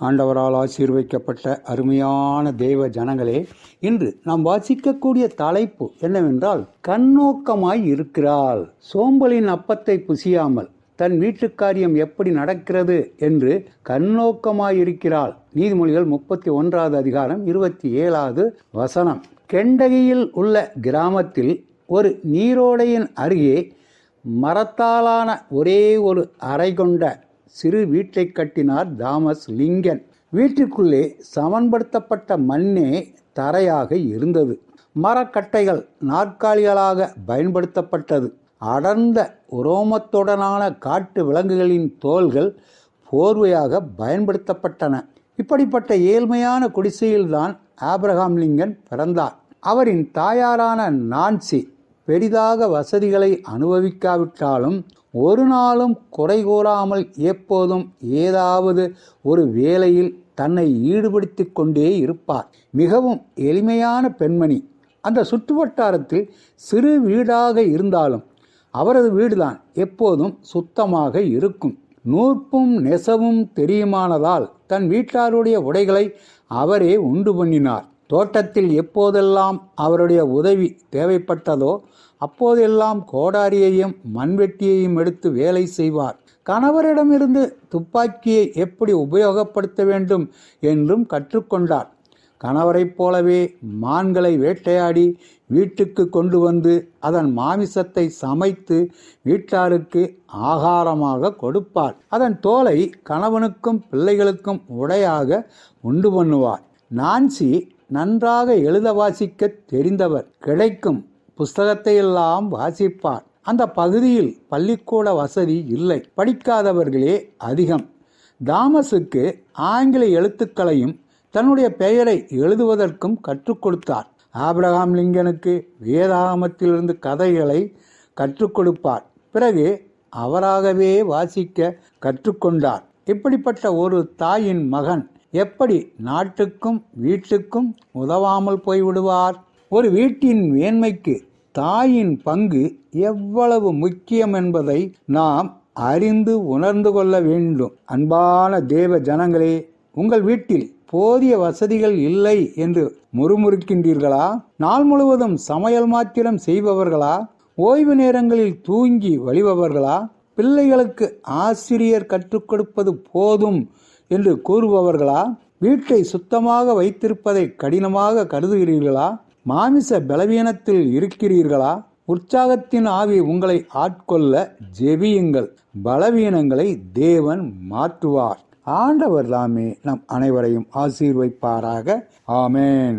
ஆண்டவரால் ஆசீர்வைக்கப்பட்ட அருமையான தேவ ஜனங்களே இன்று நாம் வாசிக்கக்கூடிய தலைப்பு என்னவென்றால் கண்ணோக்கமாய் இருக்கிறாள். சோம்பலின் அப்பத்தை புசியாமல் தன் வீட்டுக்காரியம் எப்படி நடக்கிறது என்று கண்ணோக்கமாய் இருக்கிறாள். நீதிமொழிகள் முப்பத்தி ஒன்றாவது அதிகாரம் இருபத்தி ஏழாவது வசனம். கெண்டகியில் உள்ள கிராமத்தில் ஒரு நீரோடையின் அருகே மரத்தாலான ஒரே ஒரு அறை கொண்ட சிறு வீட்டை கட்டினார் தாமஸ் லிங்கன். வீட்டிற்குள்ளே சமன்படுத்தப்பட்ட மண்ணே தரையாக இருந்தது. மரக்கட்டைகள் நாற்காலிகளாக பயன்படுத்தப்பட்டது. அடர்ந்த உரோமத்துடனான காட்டு விலங்குகளின் தோள்கள் போர்வையாக பயன்படுத்தப்பட்டன. இப்படிப்பட்ட ஏழ்மையான குடிசையில்தான் ஆப்ரஹாம் லிங்கன் பிறந்தார். அவரின் தாயாரான நான்சி பெரிதாக வசதிகளை அனுபவிக்காவிட்டாலும் ஒரு நாளும் குறை கூறாமல் எப்போதும் ஏதாவது ஒரு வேலையில் தன்னை ஈடுபடுத்தி கொண்டே இருப்பார். மிகவும் எளிமையான பெண்மணி. அந்த சுற்றுவட்டாரத்தில் சிறு வீடாக இருந்தாலும் அவரது வீடுதான் எப்போதும் சுத்தமாக இருக்கும். நூற்பும் நெசவும் தெரியுமானதால் தன் வீட்டாருடைய உடைகளை அவரே உண்டு பண்ணினார். தோட்டத்தில் எப்போதெல்லாம் அவருடைய உதவி தேவைப்பட்டதோ அப்போதெல்லாம் கோடாரியையும் மண்வெட்டியையும் எடுத்து வேலை செய்வார். கணவரிடமிருந்து துப்பாக்கியை எப்படி உபயோகப்படுத்த வேண்டும் என்றும் கற்றுக்கொண்டார். கணவரைப் போலவே மான்களை வேட்டையாடி வீட்டுக்கு கொண்டு வந்து அதன் மாமிசத்தை சமைத்து வீட்டாருக்கு ஆகாரமாக கொடுப்பார். அதன் தோலை கணவனுக்கும் பிள்ளைகளுக்கும் உடையாக உண்டு பண்ணுவார். நான்சி நன்றாக எழுத வாசிக்க தெரிந்தவர் கிடைக்கும் புஸ்தகத்தையெல்லாம் வாசிப்பார். அந்த பகுதியில் பள்ளிக்கூட வசதி இல்லை. படிக்காதவர்களே அதிகம். தாமஸுக்கு ஆங்கில எழுத்துக்களையும் தன்னுடைய பெயரை எழுதுவதற்கும் கற்றுக் கொடுத்தார். ஆப்ரஹாம் லிங்கனுக்கு வேதாகமத்திலிருந்து கதைகளை கற்றுக் கொடுப்பார். பிறகு அவராகவே வாசிக்க கற்றுக்கொண்டார் இப்படிப்பட்ட ஒரு தாயின் மகன் எப்படி நாட்டுக்கும் வீட்டுக்கும் உதவாமல் போய்விடுவார்? ஒரு வீட்டின் மேன்மைக்கு தாயின் பங்கு எவ்வளவு முக்கியம் என்பதை நாம் அறிந்து உணர்ந்து கொள்ள வேண்டும். அன்பான தேவ ஜனங்களே உங்கள் வீட்டில் போதிய வசதிகள் இல்லை என்று முறுமுறுக்கின்றீர்களா? நாள் முழுவதும் சமையல் மாத்திரம் செய்பவர்களா? ஓய்வு நேரங்களில் தூங்கி வழிபவர்களா? பிள்ளைகளுக்கு ஆசிரியர் கற்றுக் கொடுப்பது போதும் என்று கூறுபவர்களா? வீட்டை சுத்தமாக வைத்திருப்பதை கடினமாக கருதுகிறீர்களா? மாமிச பலவீனத்தில் இருக்கிறீர்களா? உற்சாகத்தின் ஆவி உங்களை ஆட்கொள்ள ஜெபியுங்கள். பலவீனங்களை தேவன் மாற்றுவார். ஆண்டவர் தாமே நம் அனைவரையும் ஆசீர்வைப்பாராக. ஆமேன்.